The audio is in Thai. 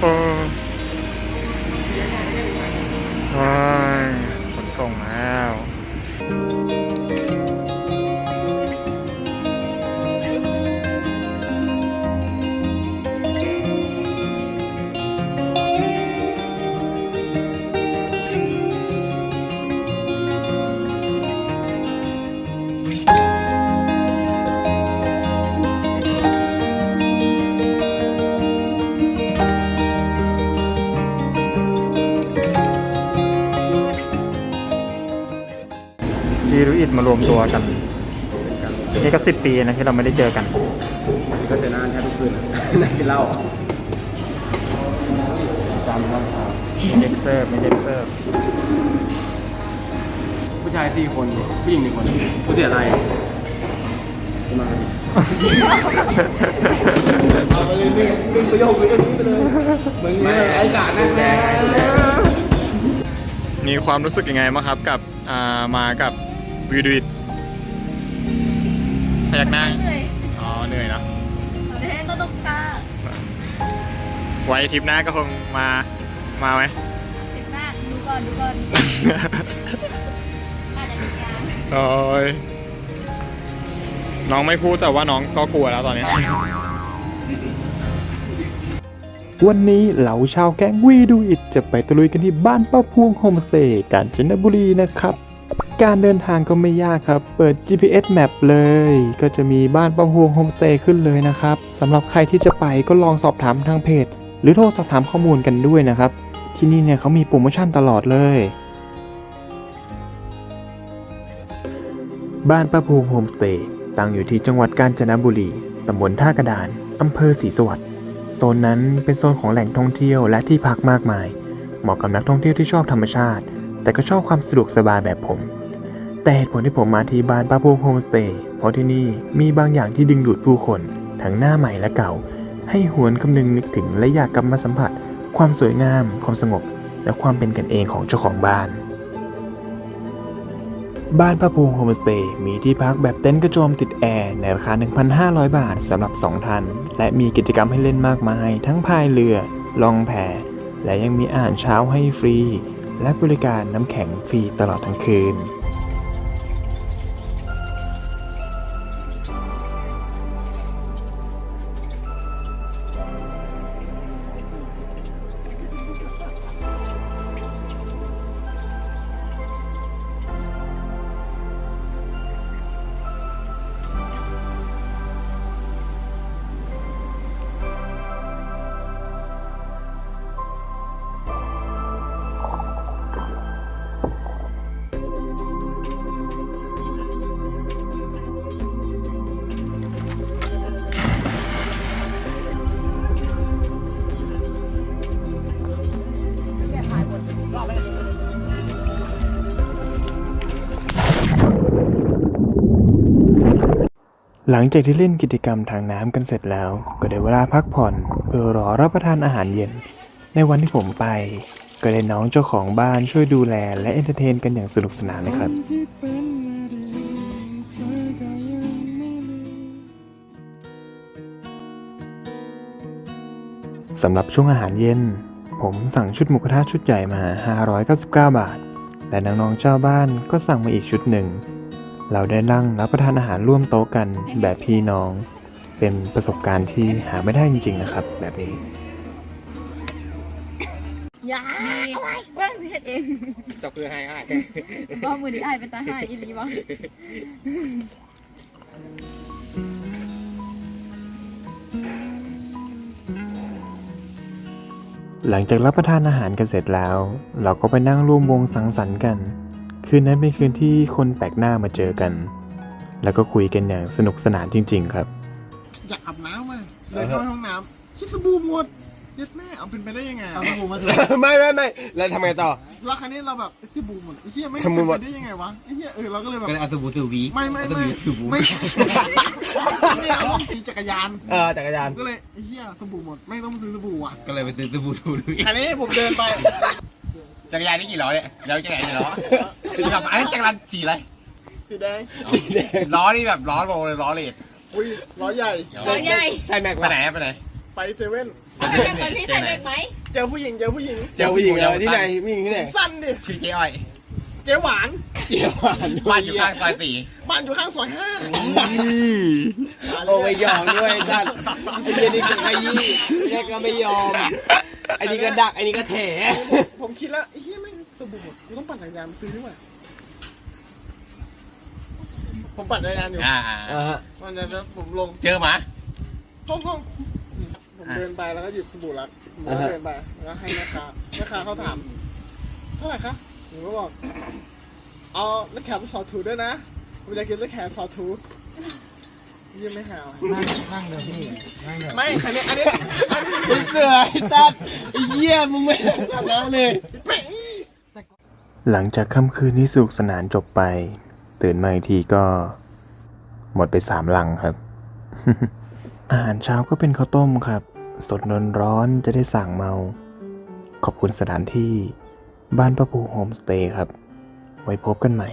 โอ้โอ้ยขนส่งนะ วดีรุอิดมารวมตัวกัน นี่ก็สิบปีนะที่เราไม่ได้เจอกัน ก็จะนานแค่ทุกคืนนั่งกินเหล้าจำต้องครับไม่เด็กเซิร์ฟไม่เด็กเซิร์ฟผู้ชายสี่คนผู้หญิงหนึ่งคนผู้เสียอะไรมาเอาไปเลยนี่มึงประโยคมึงก็ทิ้งไปเลยมึงเนี่ยไอ้กาดนั่นแหละมีความรู้สึกยังไงบ้างครับกับอ่ามากับ วีดูอิดพยักหน้าเหนื่อยอ๋อเหนื่อยเนอะเดี๋ยวก็ต้องตาไว้ทริปหน้าก็คงมามาไหมติดหน้าดูก่อนดูก่อนอะไรอย่างเงี้ยโอ้ยน้องไม่พูดแต่ว่าน้องก็กลัวแล้วตอนนี้ วันนี้เหล่าชาวแก๊งวีดูอิดจะไปตะลุยกันที่บ้านป้าพวงโฮมสเตย์กาญจนบุรีนะครับ การเดินทางก็ไม่ยากครับ เปิด GPS Map เลย ก็จะมีบ้านป้าพวงโฮมสเตย์ขึ้นเลยนะครับสำหรับใครที่จะไปก็ลองสอบถามทางเพจ หรือโทรสอบถามข้อมูลกันด้วยนะครับ ที่นี่เนี่ยเขามีโปรโมชั่นตลอดเลย บ้านป้าพวงโฮมสเตย์ตั้งอยู่ที่จังหวัดกาญจนบุรี ตำบลท่ากระดาน อำเภอศรีสวัสดิ์โซนนั้นเป็นโซนของแหล่งท่องเที่ยวและที่พักมากมาย เหมาะกับนักท่องเที่ยวที่ชอบธรรมชาติ แต่ก็ชอบความสะดวกสบายแบบผม แต่เหตุผลที่ผมมาที่บ้านป้าพวงโฮมสเตย์เพราะที่นี่มีบางอย่างที่ดึงดูดผู้คน ทั้งหน้าใหม่และเก่า ให้หวนคำนึงนึกถึงและอยากกลับมาสัมผัส ความสวยงาม ความสงบ และความเป็นกันเองของเจ้าของบ้าน บ้านพระพงโฮมสเตย์มีที่พักแบบเต็นท์กระโจมติดแอร์ ในราคา 1,500 บาทสำหรับ 2 ท่าน และมีกิจกรรมให้เล่นมากมาย ทั้งพายเรือล่องแพและยังมีอาหารเช้าให้ฟรี และบริการน้ำแข็งฟรีตลอดทั้งคืน หลังจากที่เล่นกิจกรรมทางน้ำกันเสร็จแล้ว ก็ได้เวลาพักผ่อน เพื่อรอรับประทานอาหารเย็น ในวันที่ผมไป ก็ได้น้องเจ้าของบ้านช่วยดูแลและเอนเตอร์เทนกันอย่างสนุกสนานเลยครับ สำหรับช่วงอาหารเย็น ผมสั่งชุดหมูกระทะชุดใหญ่มา 599 บาท และน้องๆเจ้าบ้านก็สั่งมาอีกชุดหนึ่ง เราได้นั่งรับประทานอาหารร่วมโต๊ะกันแบบพี่น้อง เป็นประสบการณ์ที่หาไม่ได้จริงๆนะครับ แบบนี้ยาบ้างเฮ็ดเองจะคือให้ให้บ้ามือดีไอายเป็นตาห้าอีหลีบ้างหลังจากรับประทานอาหารกันเสร็จแล้ว เราก็ไปนั่งร่วมวงสังสรรค์กัน คืนนั้นเป็นคืนที่คนแปลกหน้ามาเจอกัน แล้วก็คุยกันอย่างสนุกสนานจริง ๆ ครับ อยากอาบน้ำอะเลยเข้าห้องน้ำคิดสบู่หมดเย็ดแม่เอาเป็นไปได้ยังไงเอาสบู่มาเถอะไม่ไม่ไม่แล้วทำไงต่อ แล้วครั้นี้เราแบบไอ้สบู่หมดไอ้เหี้ยไม่สบู่หมดเป็นไปได้ยังไงวะไอ้เหี้ยเออเราก็เลยแบบ ก็เลยเอาสบู่ถือวีไม่ไม่เอาสไม่บู่ถือบูไม่ไม่เอาขี่จักรยาน เออจักรยาน ก็เลยไอ้เหี้ยสบู่หมดไม่ต้องซื้อสบู่อะก็เลยไปซื้อสบู่ถือวีครั้นี้ผมเดินไปจักรยานนี่กี่ล้อเนี่ยแล้วจักรยานกี่ล้อ กับอันนี้จักรยานสีอะไรสีแดงล้อนี่แบบล้อโลเลยล้อเลดอุ้ยล้อใหญ่ตัวใหญ่ใช่แม็กไปไหนอะไปไหนไปไปเซเว่นไปพี่ใส่เด็กไหมเจอผู้หญิงเจอผู้หญิงเจอผู้หญิงแล้วที่ไหนผู้หญิงที่ไหนสั้นดิชื่อเจ๊อ้อยเจ๊หวานเกี่ยวหวานบ้านอยู่ข้างซอยสี่บ้านอยู่ข้างซอยห้าโอ้ไม่ยอมด้วยท่านไอ้เหี้ยนี่ก็ขยี้แม่ก็ไม่ยอมไอ้นี่ก็ดักไอ้นี่ก็แถผมคิดแล้ว ไอ้เหี้ยแม่งสบู่หมดกูต้องปั่นจักรยานไปซื้อดีกว่าผมปั่นจักรยานอยู่อ่าอ่าฮะวันนั้นแล้วผมลงเจอหมาห้องห้องผมเดินไปแล้วก็หยิบสบู่รักผมก็เดินไปแล้วก็ให้แม่ค้าแม่ค้าเขาถามเท่าไหร่คะผมก็บอกเอาน้ำแข็งซอสถูด้วยนะผมอยากกินน้ำแข็งซอสถูเยี่ยมไม่หาวนั่งนั่งเดี๋ยวพี่นั่งเดี๋ยวไม่อันนี้อันนี้อันนี้ไอ้เสือไอ้สัตว์ไอ้เหี้ยมึงไม่ทำนะเลย หลังจากค่ำคืนที่สนุกสนานจบไป ตื่นมาอีกทีก็ หมดไปสามลังครับ อาหารเช้าก็เป็นข้าวต้มครับ สดนนร้อนจะได้สั่งเมา ขอบคุณสถานที่ บ้านประภูโฮมสเตย์ครับ ไว้พบกันใหม่